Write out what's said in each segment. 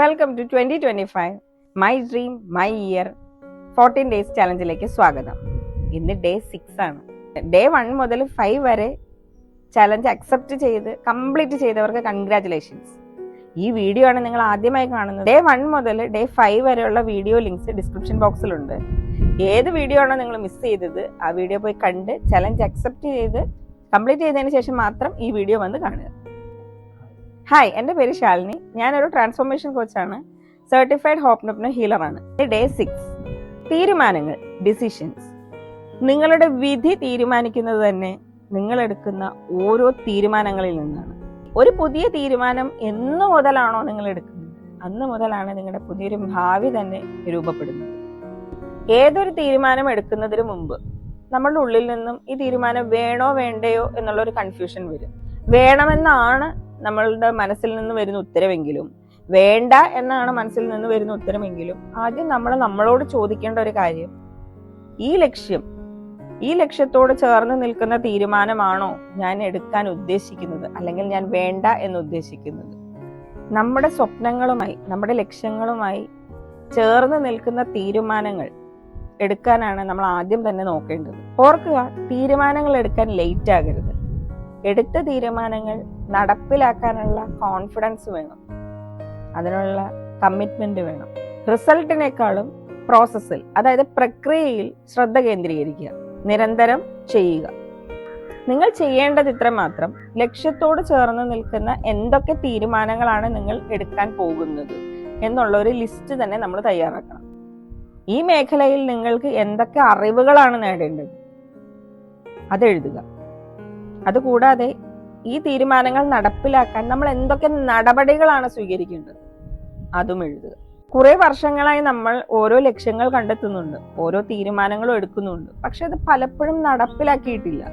Welcome to twenty twenty five my dream my year fourteen days ചലഞ്ചിലേക്ക് സ്വാഗതം. ഇന്ന് day six ആണ്. Day one മുതൽ five വരെ challenge accept ചെയ്ത് കംപ്ലീറ്റ് ചെയ്തവർക്ക് കൺഗ്രാറ്റുലേഷൻസ് ഈ വീഡിയോ ആണ് നിങ്ങൾ ആദ്യമായി കാണുന്നത്. ഡേ വൺ മുതൽ ഡേ ഫൈവ് വരെയുള്ള വീഡിയോ ലിങ്ക്സ് ഡിസ്ക്രിപ്ഷൻ ബോക്സിലുണ്ട് ഏത് വീഡിയോ ആണോ നിങ്ങൾ മിസ് ചെയ്തത് ആ വീഡിയോ പോയി കണ്ട് ചലഞ്ച് അക്സെപ്റ്റ് ചെയ്ത് കംപ്ലീറ്റ് ചെയ്തതിന് ശേഷം മാത്രം ഈ വീഡിയോ വന്ന് കാണുക. ഹായ് എന്റെ പേര് ശാലിനി. ഞാനൊരു ട്രാൻസ്ഫോർമേഷൻ കോച്ചാണ് സർട്ടിഫൈഡ് ഹോപ്നപ്നോ ഹീലറാണ് ഡേ സിക്സ് തീരുമാനങ്ങൾ ഡിസിഷൻസ് നിങ്ങളുടെ വിധി തീരുമാനിക്കുന്നത് തന്നെ നിങ്ങൾ എടുക്കുന്ന ഓരോ തീരുമാനങ്ങളിൽ നിന്നാണ്. ഒരു പുതിയ തീരുമാനം എന്ന് മുതലാണോ നിങ്ങൾ എടുക്കുന്നത്? അന്ന് മുതലാണ് നിങ്ങളുടെ പുതിയൊരു ഭാവി തന്നെ രൂപപ്പെടുന്നത്. ഏതൊരു തീരുമാനം എടുക്കുന്നതിന് മുമ്പ് നമ്മളുടെ ഉള്ളിൽ നിന്നും ഈ തീരുമാനം വേണോ വേണ്ടയോ എന്നുള്ളൊരു കൺഫ്യൂഷൻ വരും. വേണമെന്നാണ് നമ്മളുടെ മനസ്സിൽ നിന്ന് വരുന്ന ഉത്തരവെങ്കിലും വേണ്ട എന്നാണ് മനസ്സിൽ നിന്ന് വരുന്ന ഉത്തരമെങ്കിലും ആദ്യം നമ്മൾ നമ്മളോട് ചോദിക്കേണ്ട ഒരു കാര്യം ഈ ലക്ഷ്യം ഈ ലക്ഷ്യത്തോട് ചേർന്ന് നിൽക്കുന്ന തീരുമാനമാണോ ഞാൻ എടുക്കാൻ ഉദ്ദേശിക്കുന്നത്? അല്ലെങ്കിൽ ഞാൻ വേണ്ട എന്ന് ഉദ്ദേശിക്കുന്നത്? നമ്മുടെ സ്വപ്നങ്ങളുമായി നമ്മുടെ ലക്ഷ്യങ്ങളുമായി ചേർന്ന് നിൽക്കുന്ന തീരുമാനങ്ങൾ എടുക്കാനാണ് നമ്മൾ ആദ്യം തന്നെ നോക്കേണ്ടത്. ഓർക്കുക തീരുമാനങ്ങൾ എടുക്കാൻ ലേറ്റ് ആകരുത്. എടുത്ത തീരുമാനങ്ങൾ നടപ്പിലാക്കാനുള്ള കോൺഫിഡൻസ് വേണം. അതിനുള്ള കമ്മിറ്റ്മെന്റ് വേണം. റിസൾട്ടിനേക്കാളും പ്രോസസ്സിൽ അതായത് പ്രക്രിയയിൽ ശ്രദ്ധ കേന്ദ്രീകരിക്കുക. നിരന്തരം ചെയ്യുക. നിങ്ങൾ ചെയ്യേണ്ടത് ഇത്ര മാത്രം. ലക്ഷ്യത്തോട് ചേർന്ന് നിൽക്കുന്ന എന്തൊക്കെ തീരുമാനങ്ങളാണ് നിങ്ങൾ എടുക്കാൻ പോകുന്നത് എന്നുള്ള ഒരു ലിസ്റ്റ് തന്നെ നമ്മൾ തയ്യാറാക്കണം. ഈ മേഖലയിൽ നിങ്ങൾക്ക് എന്തൊക്കെ അറിവുകളാണ് നേടേണ്ടത്? അത് എഴുതുക. അതുകൂടാതെ ഈ തീരുമാനങ്ങൾ നടപ്പിലാക്കാൻ നമ്മൾ എന്തൊക്കെ നടപടികളാണ് സ്വീകരിക്കേണ്ടത്? അതും എഴുതുക. കുറെ വർഷങ്ങളായി നമ്മൾ ഓരോ ലക്ഷ്യങ്ങൾ കണ്ടെത്തുന്നുണ്ട് ഓരോ തീരുമാനങ്ങളും എടുക്കുന്നുണ്ട്. പക്ഷെ അത് പലപ്പോഴും നടപ്പിലാക്കിയിട്ടില്ല.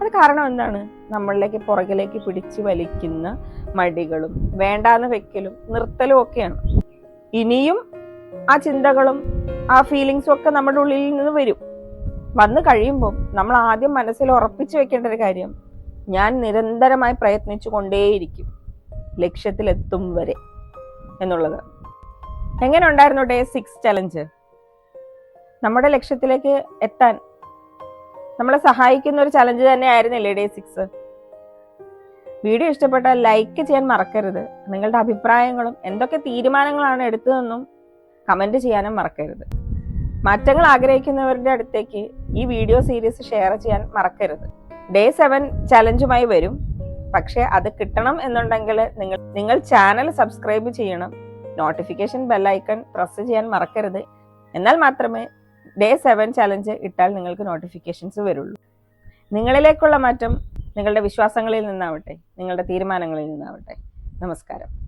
അത് കാരണം എന്താണ്? നമ്മളിലേക്ക് പുറകിലേക്ക് പിടിച്ചു വലിക്കുന്ന മടികളും വേണ്ടാന്ന് വെക്കലും നിർത്തലും ഒക്കെയാണ്. ഇനിയും ആ ചിന്തകളും ആ ഫീലിങ്സും ഒക്കെ നമ്മുടെ ഉള്ളിൽ നിന്ന് വരും. വന്നു കഴിയുമ്പോൾ നമ്മൾ ആദ്യം മനസ്സിൽ ഉറപ്പിച്ചു വെക്കേണ്ട ഒരു കാര്യം ഞാൻ നിരന്തരമായി പ്രയത്നിച്ചു കൊണ്ടേയിരിക്കും ലക്ഷ്യത്തിലെത്തും വരെ എന്നുള്ളത്. എങ്ങനെ ഉണ്ടായിരുന്നു ഡേ സിക്സ് ചലഞ്ച് നമ്മുടെ ലക്ഷ്യത്തിലേക്ക് എത്താൻ നമ്മളെ സഹായിക്കുന്ന ഒരു ചലഞ്ച് തന്നെ ആയിരുന്നില്ലേ ഡേ സിക്സ് വീഡിയോ ഇഷ്ടപ്പെട്ടാൽ ലൈക്ക് ചെയ്യാൻ മറക്കരുത്. നിങ്ങളുടെ അഭിപ്രായങ്ങളും എന്തൊക്കെ തീരുമാനങ്ങളാണ് എടുത്തതെന്നും കമന്റ് ചെയ്യാനും മറക്കരുത്. മാറ്റങ്ങൾ ആഗ്രഹിക്കുന്നവരുടെ അടുത്തേക്ക് ഈ വീഡിയോ സീരീസ് ഷെയർ ചെയ്യാൻ മറക്കരുത്. ഡേ സെവൻ ചലഞ്ചുമായി വരും. പക്ഷെ അത് കിട്ടണം എന്നുണ്ടെങ്കിൽ നിങ്ങൾ നിങ്ങൾ ചാനൽ സബ്സ്ക്രൈബ് ചെയ്യണം. നോട്ടിഫിക്കേഷൻ ബെല്ലൈക്കൺ പ്രസ് ചെയ്യാൻ മറക്കരുത്. എന്നാൽ മാത്രമേ ഡേ സെവൻ ചലഞ്ച് ഇട്ടാൽ നിങ്ങൾക്ക് നോട്ടിഫിക്കേഷൻസ് വരുള്ളൂ. നിങ്ങളിലേക്കുള്ള മാറ്റം നിങ്ങളുടെ വിശ്വാസങ്ങളിൽ നിന്നാവട്ടെ നിങ്ങളുടെ തീരുമാനങ്ങളിൽ നിന്നാവട്ടെ. നമസ്കാരം.